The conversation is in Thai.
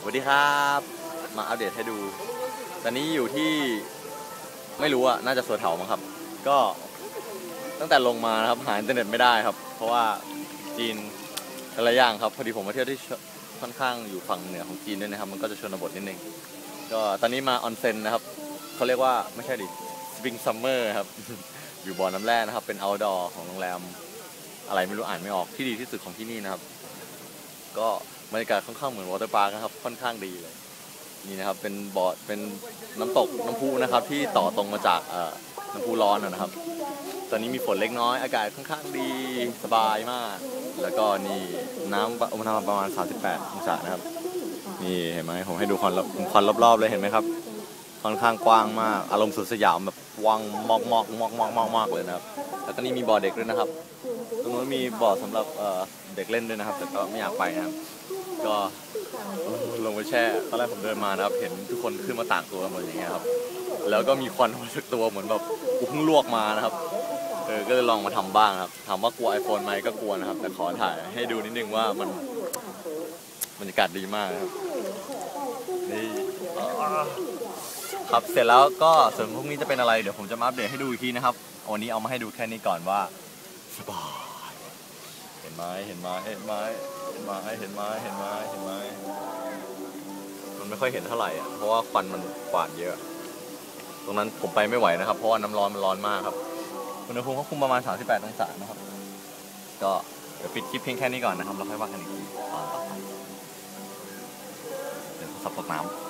สวัสดีครับ มาอัปเดตให้ดู ตอนนี้อยู่ที่ไม่รู้อะน่าจะสวนเถามั้งครับ ก็ตั้งแต่ลงมานะครับหาอินเทอร์เน็ตไม่ได้ครับ เพราะว่าจีนแต่ละอย่างครับ พอดีผมมาเที่ยวที่ค่อนข้างอยู่ฝั่งเหนือของจีนด้วยนะครับ มันก็จะชนบทนิดนึง ก็ตอนนี้มาออนเซ็นนะครับเขาเรียกว่าไม่ใช่ดิสปริงซัมเมอร์ครับ อยู่บ่อน้ำแร่นะครับ เป็น outdoor ของโรงแรม อะไรไม่รู้อ่านไม่ออกที่ดีที่สุดของที่นี่นะครับ ก็บรรยากาศค่อนข้างเหมือนวอเตอร์พาร์คนะครับค่อนข้างดีเลยนี่นะครับเป็นบ่อเป็นน้ำตกน้ำพุนะครับที่ต่อตรงมาจากน้ำพุร้อนนะครับ ตอนนี้มีฝนเล็กน้อย อากาศค่อนข้างดีสบายมาก แล้วก็นี่น้ำอุณหภูมิประมาณ 38 องศานะครับ นี่เห็นไหมผมให้ดูควันรอบควันรอบๆเลยเห็นไหมครับค่อนข้างกว้างมากอารมณ์สุดสยามแบบวังมอกมอกมอกมอกมอกมอกเลยนะครับ แล้วก็นี่มีบ่อเด็กด้วยนะครับ ตรงนู้นมีบ่อสำหรับเด็กเล่นด้วยนะครับ แต่ก็ไม่อยากไปนะครับ ก็ลงไปแช่ตอนแรกผมเดินมานะครับ เห็นทุกคนขึ้นมาตากตัวกันหมดอย่างเงี้ยครับ แล้วก็มีควันออกมาจากตัวเหมือนแบบกูเพิ่งลวกมานะครับเออก็เลยลองมาทำบ้างครับถามว่ากลัว iPhone ไหมก็กลัวนะครับ แต่ขอถ่ายให้ดูนิดนึงว่ามันบรรยากาศดีมากครับนี่ครับเสร็จแล้วก็ส่วนพรุ่งนี้จะเป็นอะไรเดี๋ยวผมจะมาอัปเดตให้ดูอีกทีนะครับวันนี้เอามาให้ดูแค่นี้ก่อนว่า สบาย เห็นไหมเห็นไหมเห็นไหมเห็นไหมเห็นไหมเห็นไหมเห็นไหมมันไม่ค่อยเห็นเท่าไหร่อะเพราะว่าควันมันกวาดเยอะ ตรงนั้นผมไปไม่ไหวนะครับ เพราะว่าน้ำร้อนมันร้อนมากครับอุณหภูมิก็คุมประมาณ 38 องศานะครับ ก็เดี๋ยวปิดคลิปเพียงแค่นี้ก่อนนะครับแล้วค่อยว่ากันอีกทีตอนต่อไปเดี๋ยวเขาสับตกน้ำ